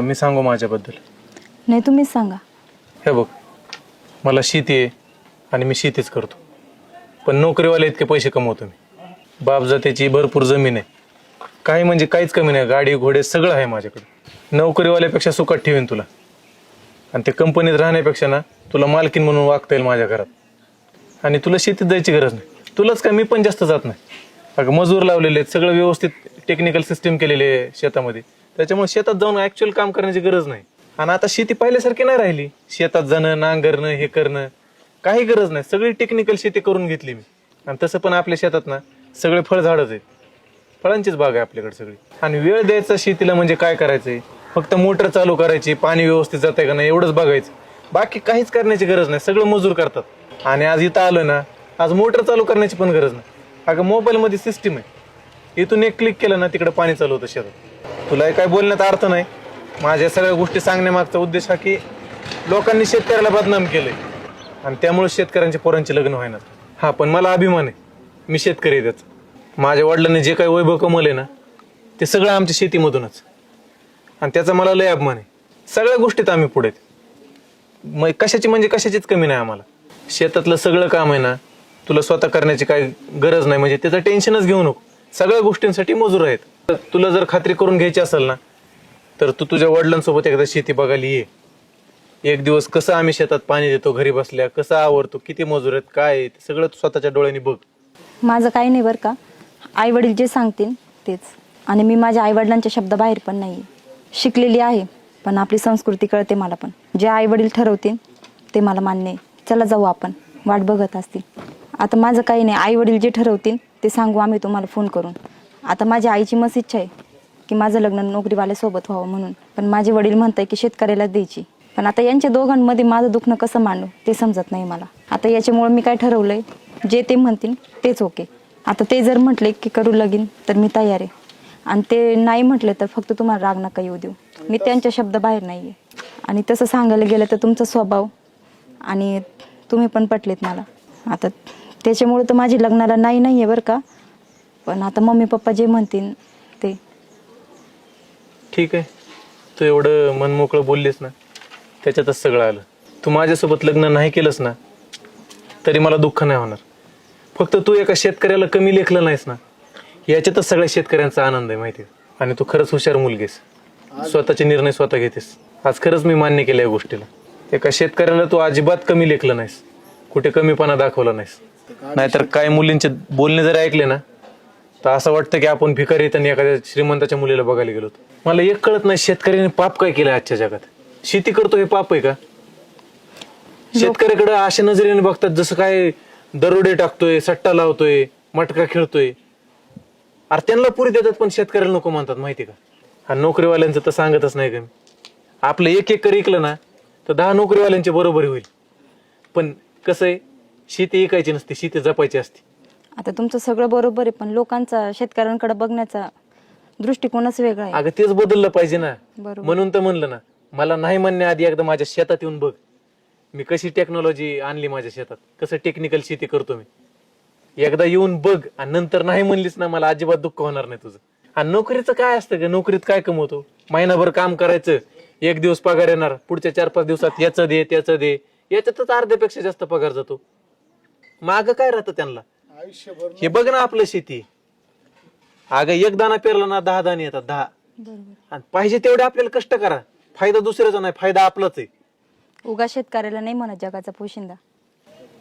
मी सांगू माझ्याबद्दल? नाही तुम्हीच सांगा. हे बघ मला शेती आहे आणि मी शेतीच करतो. पण नोकरीवाले इतके पैसे कमवतो मी. बाप जात्याची भरपूर जमीन आहे. काही म्हणजे काहीच कमी नाही. गाडी घोडे सगळं आहे माझ्याकडे. नोकरीवाल्यापेक्षा सुखात ठेवीन तुला. आणि ते कंपनीत राहण्यापेक्षा ना तुला मालकीन म्हणून वागता येईल माझ्या घरात. आणि तुला शेतीत जायची गरज नाही. तुलाच काय मी पण जास्त जात नाही. अगं मजूर लावलेले आहेत. सगळं व्यवस्थित टेक्निकल सिस्टीम केलेली आहे शेतामध्ये. त्याच्यामुळे शेतात जाऊन ऍक्च्युअल काम करण्याची गरज नाही. आणि आता शेती पाहिल्यासारखी नाही राहिली. शेतात जाणं नांगरणं हे करणं काही गरज नाही. सगळी टेक्निकल शेती करून घेतली मी. आणि तसं पण आपल्या शेतात ना सगळे फळझाडच आहेत. फळांचीच बाग आहे आपल्याकडे सगळी. आणि वेळ द्यायचा शेतीला म्हणजे काय करायचंय? फक्त मोटर चालू करायची पाणी व्यवस्थित जाते का नाही एवढंच बघायचं. बाकी काहीच करण्याची गरज नाही. सगळं मजूर करतात. आणि आज इथं आलो ना आज मोटर चालू करण्याची पण गरज नाही. अगं मोबाईलमध्ये सिस्टीम आहे. इथून एक क्लिक केलं ना तिकडे पाणी चालू होतं शेतात. तुला हे काय बोलण्यात अर्थ नाही. माझ्या सगळ्या गोष्टी सांगण्यामागचा उद्देश हा की लोकांनी शेतकऱ्याला बदनाम केलंय. आणि त्यामुळे शेतकऱ्यांच्या पोरांचे लग्न व्हायना हा पण मला अभिमान आहे. मी शेतकरी आहे त्याचा. माझ्या वडिलांनी जे काही वैभव कमवले ना ते सगळं आमच्या शेतीमधूनच. आणि त्याचा मला लय अभिमान आहे. सगळ्या गोष्टीत आम्ही पुढे मग कशाची म्हणजे कशाचीच कमी नाही आम्हाला. शेतातलं सगळं काम आहे ना तुला स्वतः करण्याची काही गरज नाही. म्हणजे त्याचं टेन्शनच घेऊ नको. सगळ्या गोष्टींसाठी मजूर आहेत. तुला जर खात्री करून घ्यायची असेल ना तर तू तुझ्या वडिलांसोबत एकदा शेती बघायला ये. एक दिवस कसं आम्ही शेतात पाणी देतो घरी बसल्या कसं आवरतो किती मजूर आहेत काय आहे, ते सगळं तू स्वतःच्या डोळ्यांनी बघ. माझं काही नाही बरं का. आई वडील जे सांगतील तेच. आणि मी माझ्या आई वडिलांच्या शब्द बाहेर पण नाही शिकलेली आहे पण आपली संस्कृती कळते मला पण. जे आई वडील ठरवतील ते मला मान्य आहे. चला जाऊ आपण. वाट बघत असतील. आता माझं काही नाही. आई वडील जे ठरवतील ते सांगू. आम्ही तुम्हाला फोन करून. आता माझ्या आईची मस इच्छा आहे की माझं लग्न नोकरीवाल्यासोबत व्हावं म्हणून. पण माझे वडील म्हणताय की शेतकऱ्याला द्यायची. पण आता यांच्या दोघांमध्ये माझं दुखणं कसं मांडू ते समजत नाही मला. आता याच्यामुळे मी काय ठरवलंय जे ते म्हणतील तेच ओके. आता ते जर म्हटले की करू लगीन तर मी तयार आहे. आणि ते नाही म्हटले तर फक्त तुम्हाला राग नका येऊ देऊ. मी त्यांच्या शब्द बाहेर नाही आहे आणि तसं सांगायला गेलं तर तुमचा स्वभाव आणि तुम्ही पण पटलेत मला. आता त्याच्यामुळे तर माझी लग्नाला नाही नाही आहे बरं का. पण आता मम्मी पप्पा जे म्हणतील ते. ठीक आहे. तू एवढं मनमोकळं बोललीस ना त्याच्यातच सगळं आलं. तू माझ्यासोबत लग्न नाही केलंस ना तरी मला दुःख नाही होणार. फक्त तू एका शेतकऱ्याला कमी लेखलं नाहीस ना याच्यातच सगळ्या शेतकऱ्यांचा आनंद आहे माहिती आहे. आणि तू खरंच हुशार मुलगीस स्वतःचे निर्णय स्वतः घेतेस. आज खरंच मी मान्य केलं या गोष्टीला. एका शेतकऱ्याला तू अजिबात कमी लेखलं नाहीस. कुठे कमीपणा दाखवला नाहीस. नाहीतर काय मुलींचे बोलणे जर ऐकले ना तर असं वाटतं की आपण भिकारी आणि एखाद्या श्रीमंताच्या मुलीला बघायला गेलो होतो. मला एक कळत नाही शेतकऱ्याने पाप काय केलं आजच्या जगात. शेती करतो हे पाप आहे का? शेतकऱ्याकडे अशा नजरेने बघतात जसं काय दरोडे टाकतोय सट्टा लावतोय मटका खेळतोय. अरे त्यांना पुरी देतात पण शेतकऱ्याला नको म्हणतात माहिती का? हा नोकरीवाल्यांचं तर सांगतच नाही का आपलं एक एकर ऐकलं ना तर दहा नोकरीवाल्यांची बरोबरी होईल. पण कसं आहे शेती ऐकायची नसते शेती जपायची असते. आता तुमचं सगळं बरोबर आहे पण लोकांचा शेतकऱ्यांकडे बघण्याचा दृष्टिकोनच वेगळा आहे. अगं तेच बदललं पाहिजे ना. बरोबर. म्हणून तर म्हणलं ना मला नाही म्हणण्याआधी एकदा माझ्या शेतात येऊन बघ. मी कशी टेक्नॉलॉजी आणली माझ्या शेतात? कसं टेक्निकल शेती करतो मी? एकदा येऊन बघ आणि नंतर नाही म्हणलीस ना मला अजिबात दुःख होणार नाही तुझं. आणि नोकरीचं काय असतं का नोकरीत काय कमवतो? महिनाभर काम करायचं एक दिवस पगार येणार पुढच्या चार पाच दिवसात याचं दे त्याचं दे. याच्यातच अर्ध्यापेक्षा जास्त पगार जातो. माग काय राहतं त्यांना? हे बघ ना आपलं शेती. अगं एक दाना पेरला ना दहा दाणे येतात दहा. आणि पाहिजे तेवढे आपल्याला कष्ट करा. फायदा दुसऱ्याचा नाही फायदा आपलाच आहे. उगा शेतकऱ्याला नाही म्हणत जगाचा पोशिंदा.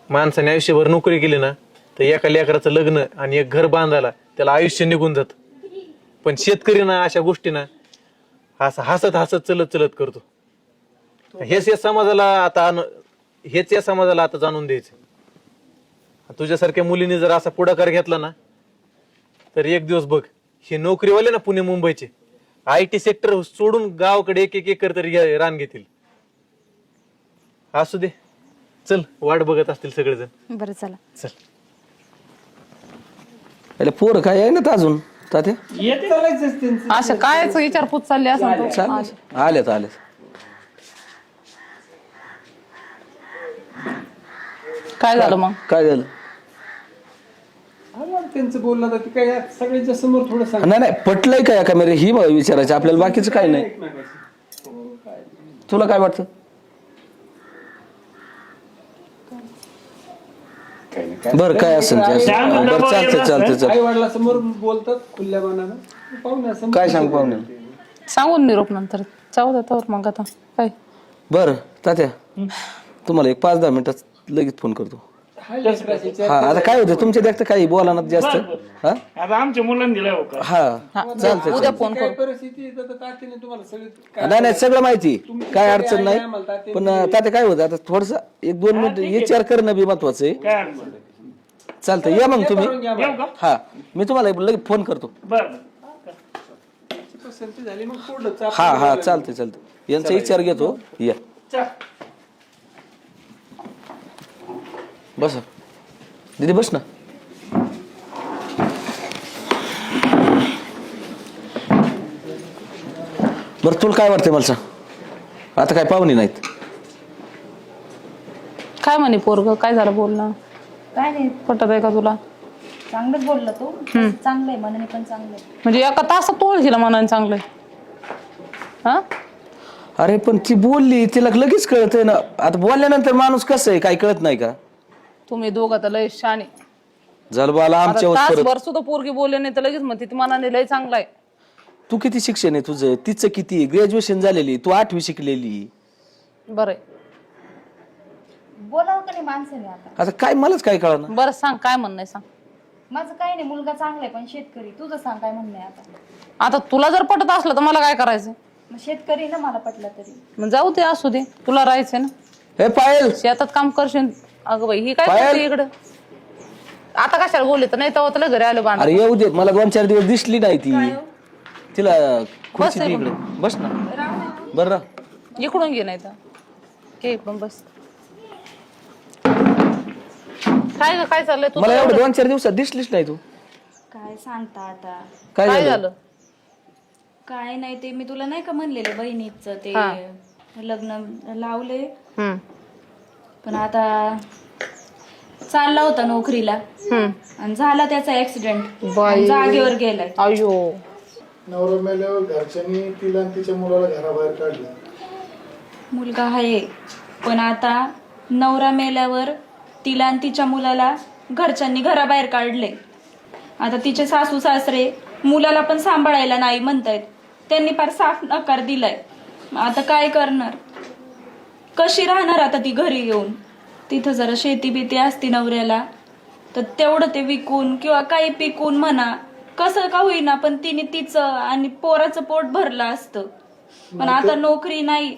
माणसाने आयुष्यभर नोकरी केली ना तर एका लेकराचं लग्न आणि एक घर बांधायला त्याला आयुष्य निघून जात. पण शेतकरी ना अशा गोष्टी ना असं हसत हसत चलत चलत करतो. हेच या समाजाला आता हेच या समाजाला आता जाणून द्यायचं. तुझ्यासारख्या मुलीने जर असा पुढाकार घेतला ना तर एक दिवस बघ हे नोकरीवाले ना पुणे मुंबईचे आय टी सेक्टर सोडून गावाकडे एक एक एकर तरी घ्या- रान घेतील. असू दे. चल वाट बघत असतील सगळेजण. बरं चला. चल. अरे पोर काय आहे ना अजून? तात्या? असं कायच विचारपूस चालली असं चालेल. आलेत आलेत. काय झालं मग? काय झालं? त्यांचं बोलणं तर काय सगळ्यांच्या समोर थोडं सांग. नाही नाही पटलंय का एका मेरे ही विचारायचं. आपल्याला बाकीचं काय नाही. एकमेकाचं. तुला काय वाटतं? बरं काय असेल ते असेल. बरं चालतं चालतं चालतं आई वडिलांसमोर बोलतात खुल्या मनानं? पाहुण्या काय सांग पाहुणे सांगून निरोप नंतर. जाऊ दे तर मग आता. काय? बरं तात्या तुम्हाला एक पाच दहा मिनिटात लगेच फोन करतो. हा आता काय होतं? तुमच्या देखतं काही बोला ना जास्त. हा? आता आमच्या मुलांनी दिलाय हो का? हा चालतंय उद्या फोन काय करू. परिस्थिती आहे? तर तात्याने तुम्हाला सगळी नाही नाही सगळं माहिती. काय अडचण नाही. पण तात्या काय होतं? आता थोडस एक दोन मिनिट विचार करणं बी महत्वाचं आहे. काय अडचण नाही. चालतंय या मग तुम्ही. येऊ का? हा मी तुम्हाला लगेच फोन करतो. बर पसंती झाली मग पुढलं हा हा चालतंय चालतंय. यांचा विचार घेतो. या. चल. बस दीदी बस ना. बरं तुला काय वाटतंय मला सांग? आता काय पाहुणे नाहीत. काय म्हणे पोरग? काय झालं बोलणं? काय नाही. पटत आहे का तुला? चांगलंच बोलला तो. चांगलं आहे मनाने पण चांगलं आहे म्हणजे एका तासात तोळ दिला मनाने चांगलं हा? अरे पण ती बोलली तिला लगेच कळतंय ना. आता बोलल्यानंतर माणूस कसं आहे काय कळत नाही का? तुम्ही दोघं तर लय शाने झालं बाला आता आमच्यावर परत तासभर सुद्धा पोरगी बोलले नाही तर लगेच म्हणते ती मनाने लय चांगला आहे. तू किती शिक्षण आहे तुझं? तिचं किती ग्रॅज्युएशन झालेली तू आठवी शिकलेली. बरं आहे. बोलावं का नाही माणसाने आता? आता काय मलाच काय कळणार? बरं सांग काय म्हणणं आहे सांग. माझं काही नाही मुलगा चांगला आहे पण शेतकरी. तुझं सांग काय म्हणणं आहे आता? आता तुला जर पटत असलं तर मला काय करायचं? मग शेतकरी ना मला पटलं तरी. मग जाऊ दे असू दे. तुला राहायचंय ना. हे पायल! शेतात काम करशील. अगं बाई ही काय. करते इकडं? आता कशाला बोलले तर नाही तेव्हा तुला घरी आलो बांधा अरे येऊ दे मला दोन चार दिवस दिसली नाही ती. तिला खुर्ची दे इकडे. बस ना. बरं राह. इकडून घे नाही तर घे इकडून बस. काय ग काय चाललंय? तू मला एवढं दोन चार दिवसात दिसलीच नाही तू. काय सांगता आता? काय काय झालं? झालं? काय नाही ते मी तुला नाही का म्हणलेलं बहिणीच ते हा. लग्न लावले हम्म. पण आता चालला होता नोकरीला. हम्म. आणि झाला त्याचा ऍक्सिडेंट बाई. जागेवर गेलाय. अयो. नवरा मेल्यावर घरच्यांनी तिला आणि तिच्या मुलाला घराबाहेर काढलं. मुलगा आहे. पण आता नवरा मेल्यावर तिला आणि तिच्या मुलाला घरच्यांनी घराबाहेर काढले. आता तिचे सासू सासरे मुलाला पण सांभाळायला नाही म्हणतायत. त्यांनी फार साफ नकार दिलाय. मग आता काय करणार? कशी राहणार आता ती घरी येऊन? तिथं जरा शेती बिती असती नवऱ्याला. तर तेवढं ते विकून किंवा काही पिकून म्हणा कसं का होईना पण तिने तिचं आणि पोराचं पोट भरलं असतं. पण आता नोकरी नाही.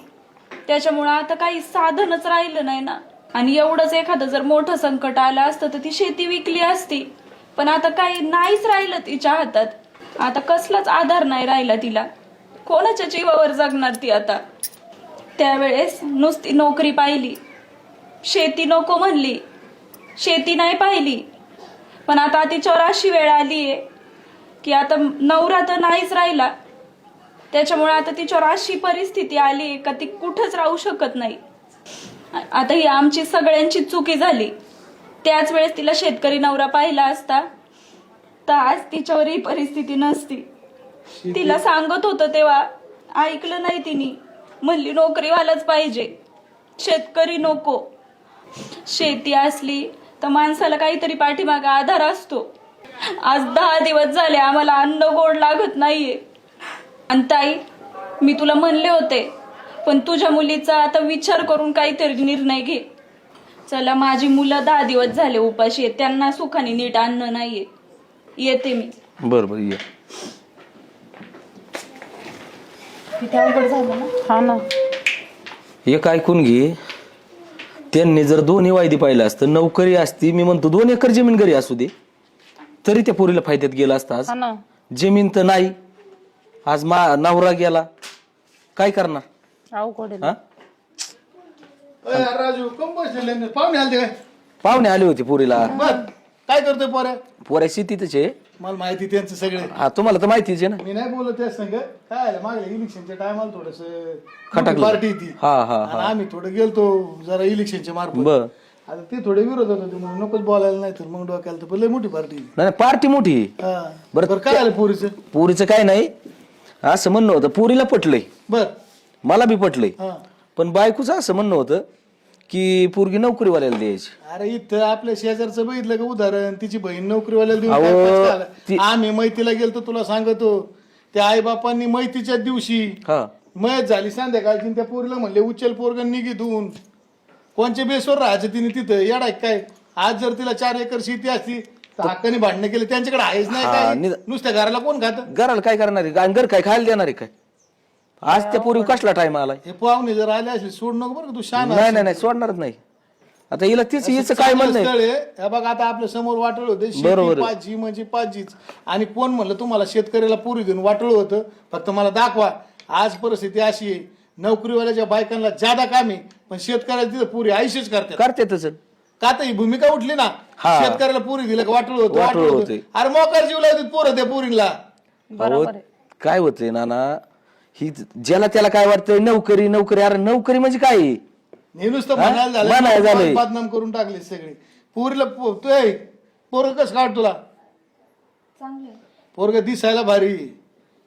त्याच्यामुळं आता काही साधनच राहिलं नाही ना. आणि एवढंच एखादं जर मोठं संकट आलं असतं तर ती शेती विकली असती. पण आता काही नाहीच राहिलं तिच्या हातात. आता कसलाच आधार नाही राहिला तिला. कोणाच्या जीवावर जगणार ती आता? त्यावेळेस नुसती नोकरी पाहिली. शेती नको म्हणली. शेती नाही पाहिली. पण आता तिच्यावर अशी वेळ आलीये की आता नवरा तर नाहीच राहिला. त्याच्यामुळे आता तिच्यावर अशी परिस्थिती आली का ती कुठंच राहू शकत नाही. आता ही आमची सगळ्यांची चुकी झाली. त्याच वेळेस तिला शेतकरी नवरा पाहिला असता. तर आज तिच्यावर ही परिस्थिती नसती. तिला सांगत होतं तेव्हा. ऐकलं नाही तिने. म्हणली नोकरीवालाच पाहिजे. शेतकरी नको. शेती असली तर माणसाला काहीतरी पाठीमागे आधार असतो. आज दहा दिवस झाले आम्हाला अन्न गोड लागत नाहीये. आणि ताई मी तुला म्हणले होते पण तुझ्या मुलीचा आता विचार करून काहीतरी निर्णय घे. चला माझी मुलं दहा दिवस झाले उपाशी आहेत त्यांना सुखाने नीट अन्न नाहीये. येते मी. बरोबर ये. किती अवघड झालं ना हा ना. एक ऐकून घे. त्यांनी जर दोन्ही वायदी पाहिलं असतं नोकरी असती मी म्हणतो दोन एकर जमीन घरी असू दे. तरी त्या पोरीला फायद्यात गेला असता आज. हा ना. जमीन तर नाही. आज मा नवरा गेला. काय करणार? अवघड आहे. हा? राजू कम. पाहुणे आलते काय? पाहुणे आले होते पोरीला. बर काय करतोय पोऱ्या पोऱ्या शेतीतच आहे. मला माहिती त्यांचं सगळे. हा तुम्हाला तर माहितीच आहे ना. मी नाही बोलत त्या संग. काय आलं मागल्या इलेक्शनच्या टायमाला थोडस खटकलं. पार्टी ती हा, हा, आणि आम्ही थोडं गेलतो जरा इलेक्शनच्या मार्फत. बर. आता ते थोडे विरोध होते म्हणून नकोच बोलायला नाही तर मग डोक्याला तर पण लय मोठी पार्टी नाही पार्टी मोठी. आहे. बरं बरं, बरं काय आलं पोरीचं? पोरीचं काय नाही. असं म्हणणं होतं पोरीला पटलंय. बर. मला बी पटलंय. हा. पण बायकोचं असं म्हणणं होतं की पोरगी नोकरीवाल्याला द्यायची. अरे इथं आपल्या शेजारचं बघितलं का उदाहरण? तिची बहीण नोकरीवाल्याला देऊन अहो, काय पछता आला? ती- आम्ही मैतीला गेलतो तुला सांगतो. त्या आई बापांनी मैतीच्या दिवशी हा. मयत झाली संध्याकाळची आणि त्या पोरीला म्हणले उचल पोरगण निघितून कोणच्या बेसवर राहायचं तिने तिथं? येडाय काय? आज जर तिला चार एकर शेती असती तर हक्काने भांडणं केले. त्यांच्याकडे आहेच नाही हा, काय निद- नुसत्या घराला कोण खात? घराला काय करणार आहे? आणि घर काय खायला देणार आहे काय? आज त्या पोरी कसला टाइम आलाय? हे पाहुणे जर आले असले सोड नको बरं का तू शान नाही नाही नाही सोडणारच नाही. आता हिला तीच हिचं काय म्हणणं आहे? स्थळ आहे. हे बघा आता आपल्यासमोर वाटळ होते. बरोबर. पाचजी म्हणजे पाचजीच. आणि कोण म्हणलं तुम्हाला शेतकऱ्याला पुरी देऊन वाटळ होतं. फक्त मला दाखवा आज परिस्थिती अशी आहे. नोकरीवाल्याच्या बायकांना ज्यादा काम आहे पण शेतकऱ्याला तिथं पुरी आयुष्यच करतात. करते तसं. का तर ही भूमिका उठली ना? हा. शेतकऱ्याला पुरी दिलं का वाटळ होतं? वाटोळं वाटळ होतंय. होतं अरे मोकार जीव लावतात पोरं त्या पुरीला काय होतंय नाना? ही ज्याला त्याला काय वाटतं नोकरी नोकरी अरे नोकरी म्हणजे काय आहे? हे नुसतं हा? म्हणायला म्हणायला झालं झालंय. बदनाम करून टाकले सगळे पुरीला पो- तू ए, पोरं कसं काढ तुला पोरग दिसायला भारी आहे.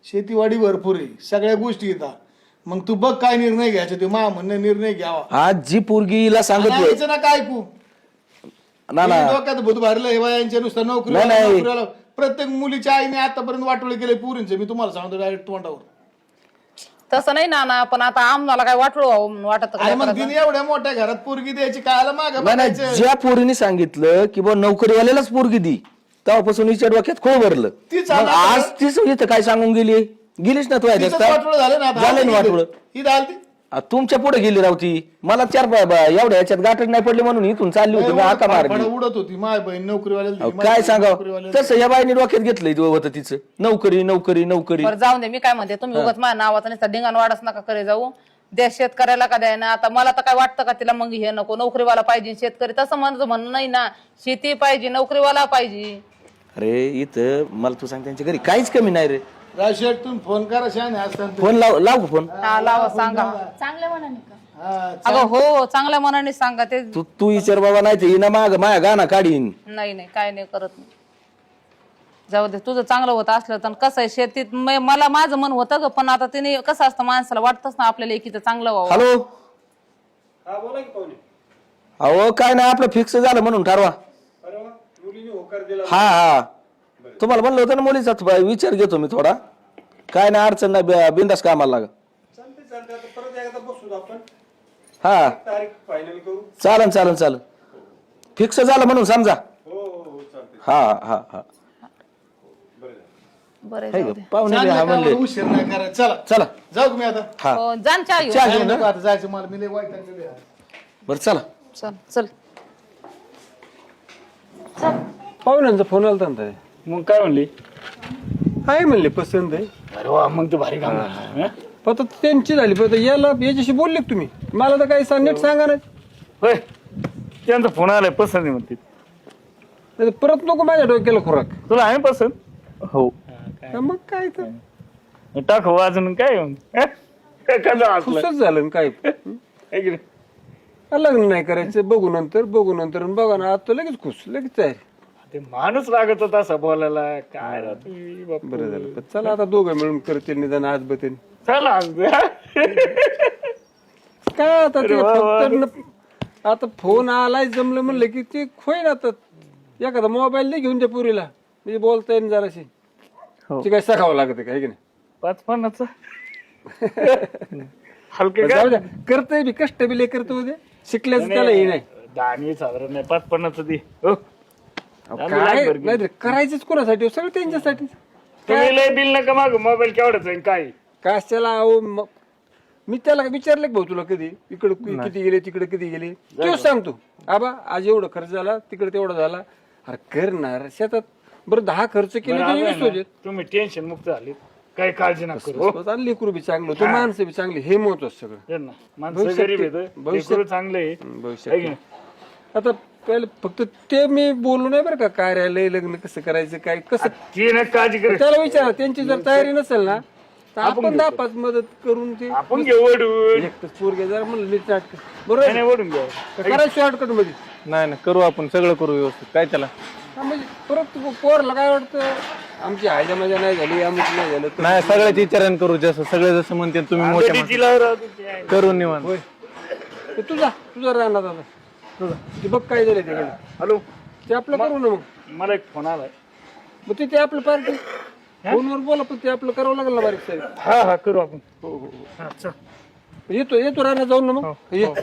शेतीवाडी भरपूर आहे सगळ्या गोष्टी येतात मग तू बघ काय निर्णय घ्यायचा ते मा म्हणणं निर्णय घ्यावा आज जी पोरगीला आणि ऐकायचं ना काय ऐकू हे डोक्यात भूत भरलं हे बायांच्या नुसतं नोकरी नाही, नाही. नोकरीवाला. प्रत्येक मुलीच्या आईने आतापर्यंत वाटोळे केले पुरींचे मी तुम्हाला सांगतो डायरेक्ट तोंडावर तसं नाही ना ना पण आता आम्हाला काय वाटलो वाटत मग तिने एवढ्या मोठ्या घरात पोरगी द्यायची कायला माग नाही नाही, ज्या पोरीने सांगितलं की बा नोकरीवाल्यालाच पोरगी दी तेव्हापासून हिच्या डोक्यात खोळ भरलं. तीच मग आता- आज तीच इथं काय सांगून गेली? गेलीच ना तू वाटोळं झालं ना. झालं वाटोळं. ही आलती? आ, तुमच्यापुढे गेली रावती. मला चार ब- ब- एवढ्या याच्यात गाठच नाही पडली म्हणून इथून चालली होती मी हाका मारली. फडफड उडत होती माय बहीण अहो, नोकरीवाल्याला दिली, काय माझी सांगावं? नोकरीवाल्याला तसं या बाईने डोक्यात घेतलंय होतं तिचं. नोकरी नोकरी नोकरी. बरं जाऊन दे मी काय म्हणते तुम्ही उगाच माझ्या नावाचा नुसता ढिंगाण वाढच नका करे जाऊ. द्या शेतकऱ्याला का द्याय ना आता मला तर काय वाटतं का तिला मग हे नको नोकरीवाला पाहिजे शेतकरी तसं म्हणत म्हणणं नाही ना. शेती पाहिजे नोकरीवाला पाहिजे. अरे इथं मला तू सांग त्यांच्या घरी काहीच कमी नाही रे. तुम्ही फोन करा असताना फोन लाव लाव का फोन. हा लावा सांगा. हा, अगं हो चांगल्या मनाने सांगा ते तू तू विचार बाबा नाही तर हिना माग माया गाणं काढीन. नाही नाही काय नाही करत नाही जाऊ दे तुझं चांगलं होत असलं तर कसं आहे शेतीत म- मला माझं मन होतं ग पण आता तिने कसं असतं माणसाला वाटतच ना आपल्याला एकीचं चांगलं व्हावं. हॅलो? हा बोला की पाहुणे. अहो काय नाही आपलं फिक्स झालं म्हणून ठरवा. अरे वा मुलीने होकार दिला. हा हा. तुम्हाला म्हणलं होतं ना मुलीचा विचार घेतो मी थोडा. काय नाही अडचण नाही बिंदास कामाला लागा चालते चालते आता परत एकदा बसू आपण. हा. तारीख फायनल करू. चालन चालन चालन. फिक्स झालं म्हणून समजा. हो हो हो चालते हा हा हा. बरं जाऊ? दे. पाहुणे बी हा म्हणले. उशीर नाही चला चला. जाऊ का मी आता. हा. हो, जाण चहा घेऊन. चहा काय घेऊन नको जा. आता जायचं मला वाईट. बरं चला. चल चल. पाहुण्यांचा फोन आला ना मग काय म्हणली? आहे म्हणले पसंत आहे. अरे वा मग तर भारी काम झालं. हं? आता त्यांची झाली आता याला याच्याशी बोलले का तुम्ही? मला तर काही सांग नीट सांगा नाही. होय. त्यांचा फोन आलाय पसंत आहे म्हणते. परत नको माझ्या डोक्याला खुराक. तुला आहे पसंत? हो. हा, मग काय तर. टाक वाजून काय? मग? हं? काय? काय झालं? झालं ना काय? लग्न नाही करायचं बघू नंतर बघू नंतर आणि बघा ना आता लगेच खुश लगेच तयार. ते माणूस लागत होता असं बोलायला काय बापू. बरं झालं. पण चला आता दोघं मिळून करतील निदान आज बतेन. चला आज. काय आता ते. फक्त न- आता फोन आलाय जमलं म्हणलं की ते होईल आता. एखादा मोबाईल नाही घेऊन त्या पुरीला. म्हणजे बोलता येईल जराशी. ते काय सखावं लागत काय की नाही? पाच पानाचं हलके पण का? जाऊ द्या करतय बी कष्ट बी लय करतो उद्या. शिकल्याचं त्याला हे नाही. दाणी साधारण नाही पाच पन्नास दे. हो. काय. नाही रे, करायचंच कोणासाठी हो? सगळं त्यांच्यासाठी तुम्ही लय बिल नका माग मोबाईल केवढाच जाईल काय? काय त्याला अहो म- मी त्याला विचारलं का भाऊ तुला कधी? इकडे किती गेले तिकडे किती गेले? तोच सांगतो आबा आज एवढं खर्च झाला तिकडे तेवढा झाला. अरे करणार? शेतात बरं दहा खर्च केले तर वीस होते. तुम्ही टेन्शन मुक्त झाले. काही काळजी नका करू. हो. लेकरू बी चांगलं तो माणसं बी चांगली हे महत्वाचं सगळं. हे ना, माणसं भविष्यात गरीब ते- आहेत भविष्यात- लेकरं चांगले आहे. भविष्यात है की नाही? आता पहिले फक्त ते मी बोलू नाही बरं का कार्यालय लग्न कसं करायचं काय कसं? ती ना काळजी कर त्याला विचारा त्यांची जर तयारी नसेल ना तर आपण दहा पाच मदत करून ते आपण घेऊ ओढून एकटंच पोरगे जरा म्हणलं नीट नाटक नाही, बरोबर नाही, ओढून करायचं शॉर्टकटमध्ये? नाही ना करू आपण सगळं करू व्यवस्थित. काय त्याला? हा, म्हणजे परत पोरला काय वाटतं? आमची हायजा मजा नाही झाली अमुक नाही झालं तर नाही सगळ्याची विचारण करू जसं सगळे जसं म्हणते तुम्ही. करून निवांत. ते तुझा तुझा राहणार दादा तुझा ते बघ काय झालं तिकडे हॅलो? ते आपलं करू ना मग. मला एक फोन आलाय. मग ते ते आपलं पार्टी. फोनवर बोला पण ते आपलं करावं लागेल ना बारीक साहेब हा हा करू आपण. हो हो हो. येतो येतो राहणार जाऊन ना मग. हो, ये. हो.